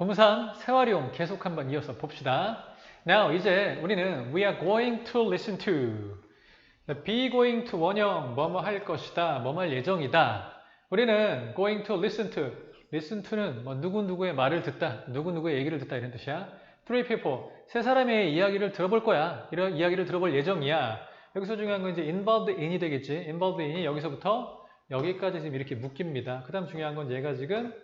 동산 생활용 계속 한번 이어서 봅시다. Now 이제 우리는 we are going to listen to be going to 원형 뭐뭐 할 것이다 뭐뭐 할 예정이다. 우리는 going to listen to listen to는 뭐 누구누구의 말을 듣다 누구누구의 얘기를 듣다 이런 뜻이야. three people 세 사람의 이야기를 들어볼 거야. 이런 이야기를 들어볼 예정이야. 여기서 중요한 건 이제 involved in이 되겠지. involved in이 여기서부터 여기까지 지금 이렇게 묶입니다. 그 다음 중요한 건 얘가 지금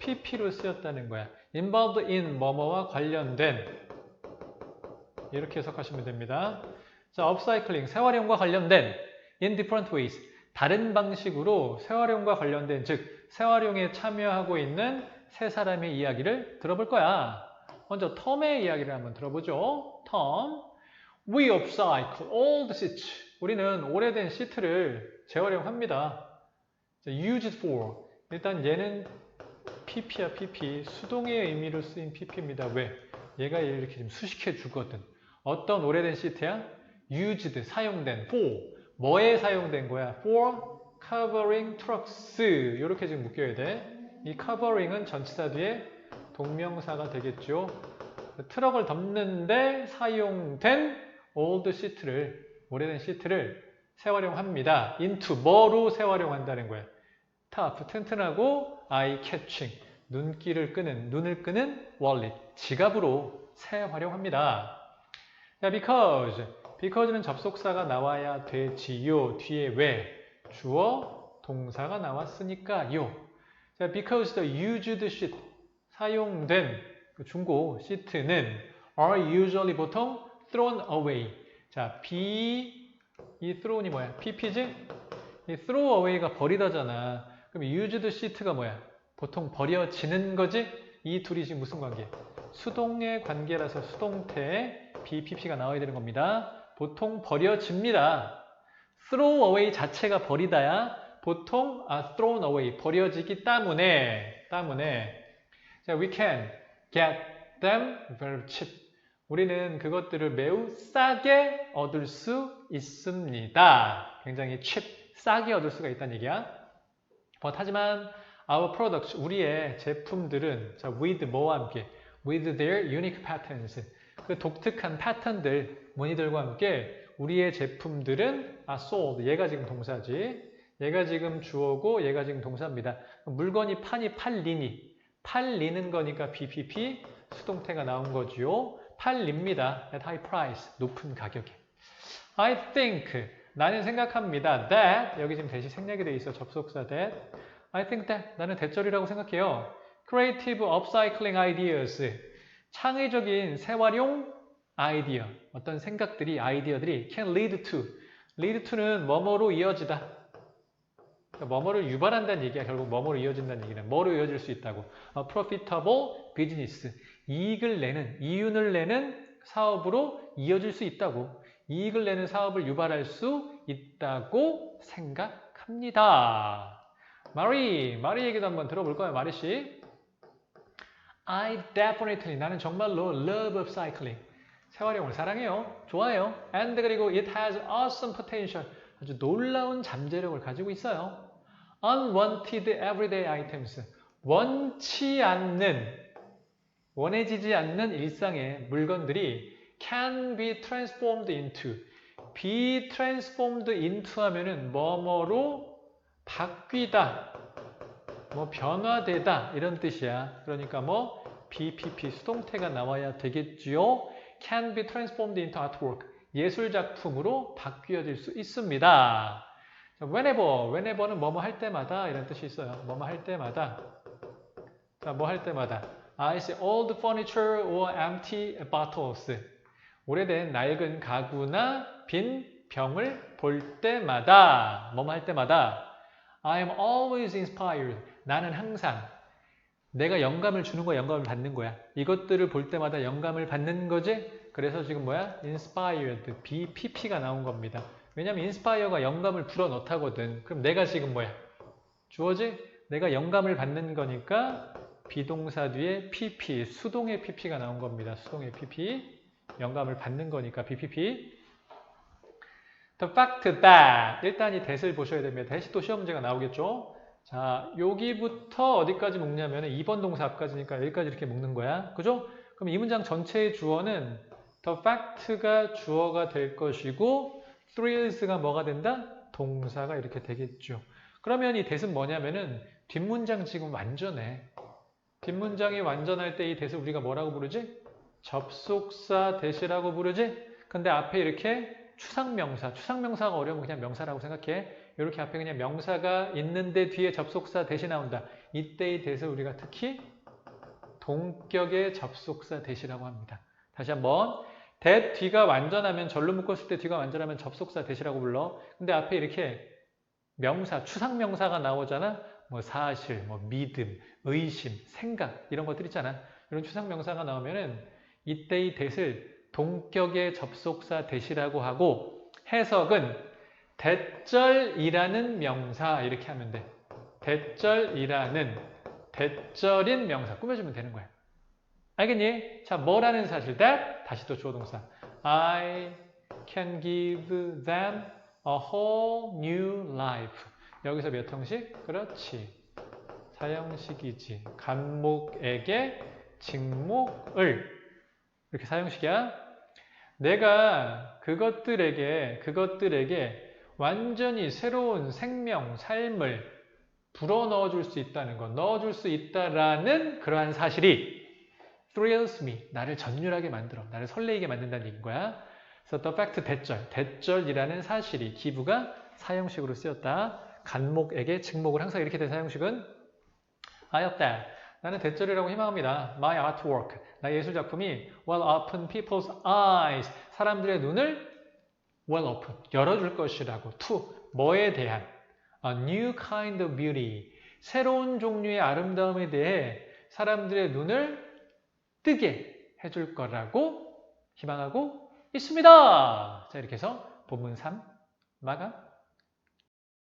pp로 쓰였다는 거야. involved in 뭐뭐와 관련된 이렇게 해석하시면 됩니다. 자, upcycling 생활용과 관련된 in different ways 다른 방식으로 생활용과 관련된 즉 생활용에 참여하고 있는 세 사람의 이야기를 들어볼 거야. 먼저 텀의 이야기를 한번 들어보죠. 텀 We upcycle old seats. 우리는 오래된 시트를 재활용합니다. 자, used for 일단 얘는 pp야 pp 수동의 의미로 쓰인 pp입니다. 왜? 얘가 이렇게 지금 수식해 주거든. 어떤 오래된 시트야? used 사용된 for 뭐에 사용된 거야? for covering trucks 이렇게 지금 묶여야 돼. 이 covering은 전치사 뒤에 동명사가 되겠죠. 트럭을 덮는데 사용된 old 시트를 오래된 시트를 재활용합니다. into 뭐로 재활용한다는 거야? tough 튼튼하고 eye catching 눈길을 끄는 눈을 끄는 wallet 지갑으로 재활용합니다. 자, because because는 접속사가 나와야 되지요. 뒤에 왜 주어 동사가 나왔으니까요. 자, because the used sheet 사용된 그 중고 시트는 are usually 보통 thrown away. 자, be 이 thrown이 뭐야? pp지? 이 throw away가 버리다잖아. 그럼 used sheet가 뭐야? 보통 버려지는 거지? 이 둘이 지금 무슨 관계? 수동의 관계라서 수동태 BPP가 나와야 되는 겁니다. 보통 버려집니다. throw away 자체가 버리다야 보통 아, thrown away 버려지기 때문에 때문에 자, we can get them very cheap. 우리는 그것들을 매우 싸게 얻을 수 있습니다. 굉장히 cheap, 싸게 얻을 수가 있다는 얘기야. But 하지만 our products, 우리의 제품들은 자, with 뭐와 함께 with their unique patterns 그 독특한 패턴들, 무늬들과 함께 우리의 제품들은 are sold. 얘가 지금 동사지. 얘가 지금 주어고 얘가 지금 동사입니다. 물건이 판이 팔리니 팔리는 거니까 BPP 수동태가 나온 거지요. 팔립니다. at high price. 높은 가격에. I think 나는 생각합니다. that 여기 지금 대시 생략이 돼 있어. 접속사 that. I think that 나는 대절이라고 생각해요. creative upcycling ideas. 창의적인 재활용 아이디어. 어떤 생각들이 아이디어들이 can lead to. lead to는 뭐뭐로 이어지다. 그러니까 뭐뭐를 유발한다는 얘기야. 결국 뭐뭐로 이어진다는 얘기는 뭐로 이어질 수 있다고. A profitable business. 이익을 내는, 이윤을 내는 사업으로 이어질 수 있다고. 이익을 내는 사업을 유발할 수 있다고 생각합니다. 마리, 마리 얘기도 한번 들어볼까요, 마리 씨? I definitely, 나는 정말로 love upcycling. 생활용을 사랑해요. 좋아요. And 그리고 it has awesome potential. 아주 놀라운 잠재력을 가지고 있어요. Unwanted everyday items. 원치 않는, 원해지지 않는 일상의 물건들이 can be transformed into. be transformed into 하면은 뭐뭐로 바뀌다, 뭐 변화되다 이런 뜻이야. 그러니까 뭐 BPP 수동태가 나와야 되겠지요. can be transformed into artwork. 예술 작품으로 바뀌어질 수 있습니다. whenever, whenever는 뭐뭐 할 때마다 이런 뜻이 있어요. 뭐뭐 할 때마다. 자, 뭐 할 때마다. I see old furniture or empty bottles. 오래된 낡은 가구나 빈 병을 볼 때마다, 뭐뭐 할 때마다 I am always inspired. 나는 항상 내가 영감을 주는 거야, 영감을 받는 거야. 이것들을 볼 때마다 영감을 받는 거지? 그래서 지금 뭐야? inspired, BPP가 나온 겁니다. 왜냐면 inspire가 영감을 불어넣다거든. 그럼 내가 지금 뭐야? 주어지? 내가 영감을 받는 거니까 비동사 뒤에 PP, 수동의 PP가 나온 겁니다. 수동의 PP. 영감을 받는 거니까 BPP. The fact that 일단 이 that을 보셔야 됩니다. that이 또 시험 문제가 나오겠죠. 자, 여기부터 어디까지 묶냐면 2번 동사 앞까지니까 여기까지 이렇게 묶는 거야. 그죠? 그럼 이 문장 전체의 주어는 the fact가 주어가 될 것이고 thrills가 뭐가 된다? 동사가 이렇게 되겠죠. 그러면 이 대은 뭐냐면은 뒷문장 지금 완전해. 뒷문장이 완전할 때이 대을 우리가 뭐라고 부르지? 접속사 대시라고 부르지? 근데 앞에 이렇게 추상명사, 추상명사가 어려우면 그냥 명사라고 생각해. 이렇게 앞에 그냥 명사가 있는데 뒤에 접속사 대시 나온다. 이때의 대을 우리가 특히 동격의 접속사 대시라고 합니다. 다시 한번 that 뒤가 완전하면 절로 묶었을 때 뒤가 완전하면 접속사 대시라고 불러. 근데 앞에 이렇게 명사, 추상명사가 나오잖아. 뭐 사실, 뭐 믿음, 의심, 생각 이런 것들 있잖아. 이런 추상명사가 나오면은 이때의 대을 동격의 접속사 대시라고 하고 해석은 대절이라는 명사 이렇게 하면 돼. 대절이라는 대절인 명사 꾸며주면 되는 거야. 알겠니? 자, 뭐라는 사실? that 다시 또 주어 동사. I can give them a whole new life. 여기서 몇 형식? 그렇지. 사형식이지. 간목에게 직목을 이렇게 사형식이야. 내가 그것들에게 그것들에게 완전히 새로운 생명, 삶을 불어 넣어 줄 수 있다는 것, 넣어 줄 수 있다라는 그러한 사실이 thrills me, 나를 전율하게 만들어, 나를 설레이게 만든다는 얘기인 거야. 그래서 the fact 대절, 대절이라는 사실이 기부가 사형식으로 쓰였다. 간목에게 직목을 항상 이렇게 된 사형식은 I hope that 나는 대절이라고 희망합니다. My artwork, 나의 예술 작품이 will open people's eyes, 사람들의 눈을 will open, 열어줄 것이라고. to, 뭐에 대한 a new kind of beauty, 새로운 종류의 아름다움에 대해 사람들의 눈을 뜨게 해줄 거라고 희망하고 있습니다. 자, 이렇게 해서 본문 3 마감.